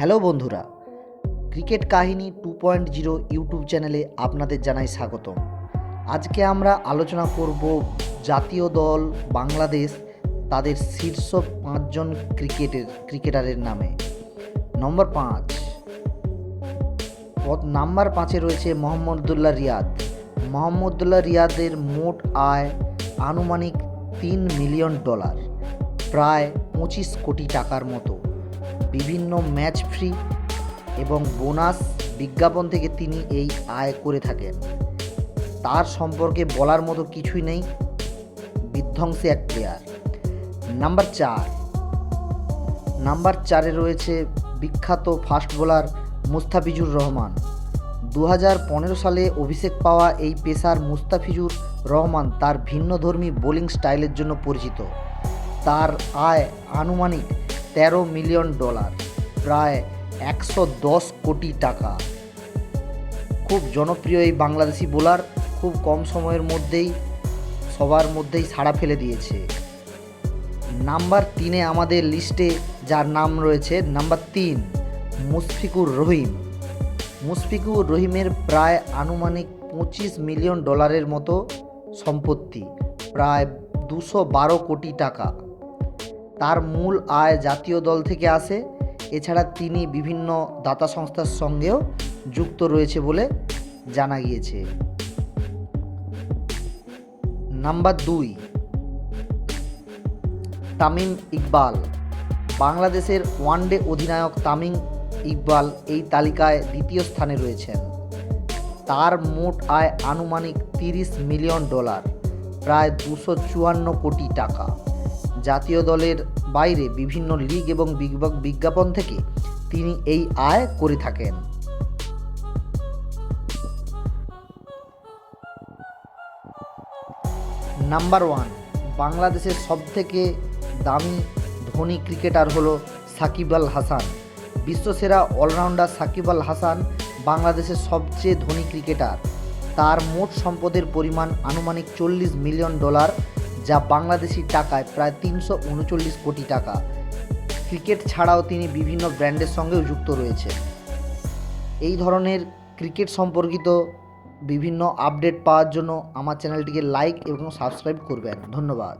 Hello বন্ধুরা, cricket কাহিনী two point zero YouTube চ্যানেলে আপনাদের জানাই স্বাগতম। আজকে আমরা আলোচনা করব জাতীয় দল বাংলাদেশ তাদের শীর্ষ পাঁচজন ক্রিকেটের, ক্রিকেটারের নামে। নম্বর পাঁচ নাম্বার পাঁচে রয়েছে মোহাম্মদুল্লাহ রিয়াদ। মোহাম্মদুল্লাহ রিয়াদের মোট আয় আনুমানিক তিন মিলিয়ন ডলার, প্রায় পঁচিশ কোটি টাকার মতো। বিভিন্ন ম্যাচ ফ্রি এবং বোনাস বিজ্ঞাপন থেকে তিনি এই আয় করে থাকেন। তার সম্পর্কে বলার মতো কিছুই নেই। বিধ্বংসী এক প্লেয়ার নাম্বার চার। নাম্বার চারে রয়েছে বিখ্যাত ফাস্ট বোলার মুস্তাফিজুর রহমান। দু পনেরো সালে অভিষেক পাওয়া এই পেসার মুস্তাফিজুর রহমান তার ভিন্নধর্মী বোলিং স্টাইলের জন্য পরিচিত। তার আয় আনুমানিক তেরো মিলিয়ন ডলার, প্রায় একশো দশ কোটি টাকা। খুব জনপ্রিয় এই বাংলাদেশি বোলার খুব কম সময়ের মধ্যেই, সবার মধ্যেই সাড়া ফেলে দিয়েছে। নাম্বার তিনে আমাদের লিস্টে যার নাম রয়েছে, নাম্বার তিন, মুশফিকুর রহিম। মুশফিকুর রহিমের প্রায় আনুমানিক পঁচিশ মিলিয়ন ডলারের মতো সম্পত্তি, প্রায় দুশো বারো কোটি টাকা। তার মূল আয় জাতীয় দল থেকে আসে। এছাড়া তিনি বিভিন্ন দাতা সংস্থার সঙ্গেও যুক্ত রয়েছে বলে জানা গিয়েছে। নাম্বার দুই, তামিম ইকবাল। বাংলাদেশের ওয়ানডে অধিনায়ক তামিম ইকবাল এই তালিকায় দ্বিতীয় স্থানে রয়েছেন। তার মোট আয় আনুমানিক তিরিশ মিলিয়ন ডলার, প্রায় দুশো চুয়ান্ন কোটি টাকা। জাতীয় দলের বাইরে বিভিন্ন লিগ এবং বিজ্ঞা- বিজ্ঞাপন থেকে তিনি এই আয় করে থাকেন। নাম্বার ওয়ান, বাংলাদেশের সবথেকে দামি ধনী ক্রিকেটার হলো সাকিব আল হাসান। বিশ্বসেরা অলরাউন্ডার সাকিব আল হাসান বাংলাদেশের সবচেয়ে ধনী ক্রিকেটার। তার মোট সম্পদের পরিমাণ আনুমানিক চল্লিশ মিলিয়ন ডলার যা বাংলাদেশি টাকায় প্রায় তিনশো উনচল্লিশ কোটি টাকা। ক্রিকেট ছাড়াও তিনি বিভিন্ন ব্র্যান্ডের সঙ্গেও যুক্ত রয়েছে এই ধরনের ক্রিকেট সম্পর্কিত বিভিন্ন আপডেট পাওয়ার জন্য আমার চ্যানেলটিকে লাইক এবং সাবস্ক্রাইব করবেন। ধন্যবাদ।